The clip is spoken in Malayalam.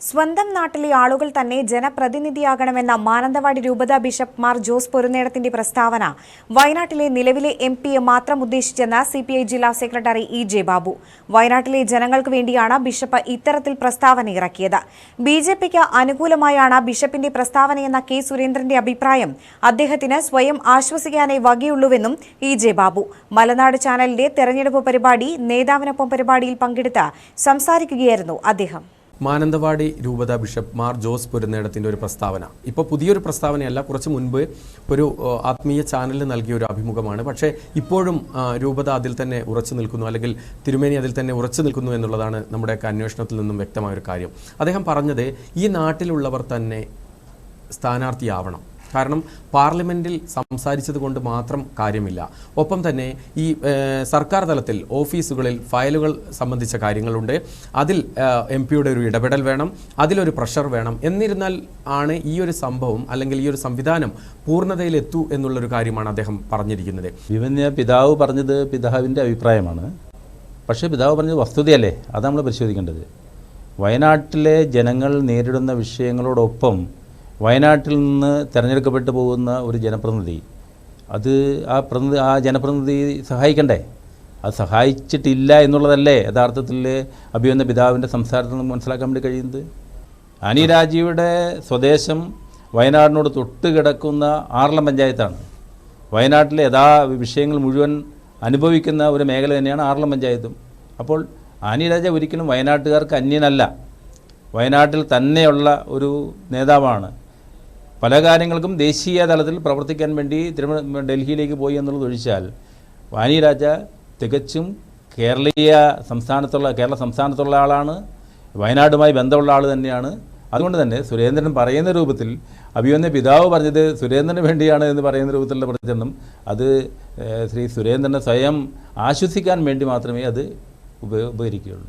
സ്വന്തം നാട്ടിലെ ആളുകൾ തന്നെ ജനപ്രതിനിധിയാകണമെന്ന മാനന്തവാടി രൂപതാ ബിഷപ്പ് മാർ ജോസ് പൊരുന്നേടത്തിന്റെ പ്രസ്താവന. വയനാട്ടിലെ നിലവിലെ എം പിയെ മാത്രം ഉദ്ദേശിച്ചെന്ന് സി പി ഐ ജില്ലാ സെക്രട്ടറി ഇ ജെ ബാബു. വയനാട്ടിലെ ജനങ്ങൾക്ക് വേണ്ടിയാണ് ബിഷപ്പ് ഇത്തരത്തിൽ പ്രസ്താവന ഇറക്കിയത്. ബി ജെ പിക്ക് അനുകൂലമായാണ് ബിഷപ്പിന്റെ പ്രസ്താവനയെന്ന കെ സുരേന്ദ്രന്റെ അഭിപ്രായം. അദ്ദേഹത്തിന് സ്വയം ആശ്വസിക്കാനേ വകയുള്ളൂവെന്നും ഇ ജെ ബാബു. മലനാട് ചാനലിന്റെ തെരഞ്ഞെടുപ്പ് പരിപാടി നേതാവിനൊപ്പം പരിപാടിയിൽ പങ്കെടുത്ത് സംസാരിക്കുകയായിരുന്നു അദ്ദേഹം. മാനന്തവാടി രൂപത ബിഷപ്പ് മാർ ജോസ് പൊരുന്നേടത്തിന്റെ ഒരു പ്രസ്താവന. ഇപ്പോൾ പുതിയൊരു പ്രസ്താവനയല്ല കുറച്ച് മുൻപ് ഒരു ആത്മീയ ചാനലിൽ നൽകിയ ഒരു അഭിമുഖമാണ്. പക്ഷേ ഇപ്പോഴും രൂപത അതിൽ തന്നെ ഉറച്ചു നിൽക്കുന്നു അല്ലെങ്കിൽ തിരുമേനി അതിൽ തന്നെ ഉറച്ചു നിൽക്കുന്നു എന്നുള്ളതാണ് നമ്മുടെയൊക്കെ അന്വേഷണത്തിൽ നിന്നും വ്യക്തമായ ഒരു കാര്യം. അദ്ദേഹം പറഞ്ഞത് ഈ നാട്ടിലുള്ളവർ തന്നെ സ്ഥാനാർത്ഥിയാവണം. കാരണം പാർലമെന്റിൽ സംസാരിച്ചത് കൊണ്ട് മാത്രം കാര്യമില്ല. ഒപ്പം തന്നെ ഈ സർക്കാർ തലത്തിൽ ഓഫീസുകളിൽ ഫയലുകൾ സംബന്ധിച്ച കാര്യങ്ങളുണ്ട്. അതിൽ എം പിയുടെ ഒരു ഇടപെടൽ വേണം. അതിലൊരു പ്രഷർ വേണം. എന്നിരുന്നാൽ ആണ് ഈ ഒരു സംഭവം അല്ലെങ്കിൽ ഈ ഒരു സംവിധാനം പൂർണതയിലെത്തൂ എന്നുള്ളൊരു കാര്യമാണ് അദ്ദേഹം പറഞ്ഞിരിക്കുന്നത്. വിവന്യ പിതാവ് പറഞ്ഞത് പിതാവിന്റെ അഭിപ്രായമാണ്. പക്ഷേ പിതാവ് പറഞ്ഞത് വസ്തുതയല്ലേ? അത് നമ്മൾ പരിശോധിക്കേണ്ടത്. വയനാട്ടിലെ ജനങ്ങൾ നേരിടുന്ന വിഷയങ്ങളോടൊപ്പം വയനാട്ടിൽ നിന്ന് തിരഞ്ഞെടുക്കപ്പെട്ടു പോകുന്ന ഒരു ജനപ്രതിനിധി അത് ആ പ്രതിനിധി ആ ജനപ്രതിനിധി സഹായിക്കണ്ടേ? അത് സഹായിച്ചിട്ടില്ല എന്നുള്ളതല്ലേ യഥാർത്ഥത്തിൽ അഭിയുന്ന പിതാവിന്റെ സംസാരത്തിൽ നിന്ന് മനസ്സിലാക്കാൻ വേണ്ടി കഴിയുന്നത്? അനി രാജീവിടെ സ്വദേശം വയനാടിനോട് തൊട്ട് കിടക്കുന്ന ആറളം പഞ്ചായത്താണ്. വയനാട്ടിലെ യഥാ വിഷയങ്ങൾ മുഴുവൻ അനുഭവിക്കുന്ന ഒരു മേഖല തന്നെയാണ് ആറളം പഞ്ചായത്തും. അപ്പോൾ ആനി രാജ ഒരിക്കലും വയനാട്ടുകാർക്ക് അന്യനല്ല. വയനാട്ടിൽ തന്നെയുള്ള ഒരു നേതാവാണ്. പല കാര്യങ്ങൾക്കും ദേശീയ തലത്തിൽ പ്രവർത്തിക്കാൻ വേണ്ടി തിരുവന ഡൽഹിയിലേക്ക് പോയി എന്നുള്ളത് ഒഴിച്ചാൽ വാനി രാജ തികച്ചും കേരളീയ സംസ്ഥാനത്തുള്ള കേരള സംസ്ഥാനത്തുള്ള ആളാണ് വയനാടുമായി ബന്ധമുള്ള ആൾ തന്നെയാണ്. അതുകൊണ്ട് തന്നെ സുരേന്ദ്രൻ പറയുന്ന രൂപത്തിൽ അഭിമന്യ പിതാവ് പറഞ്ഞത് സുരേന്ദ്രന് വേണ്ടിയാണ് എന്ന് പറയുന്ന രൂപത്തിലുള്ള പ്രചരണം അത് ശ്രീ സുരേന്ദ്രനെ സ്വയം ആശ്വസിക്കാൻ വേണ്ടി മാത്രമേ അത് ഉപ ഉപകരിക്കുകയുള്ളൂ.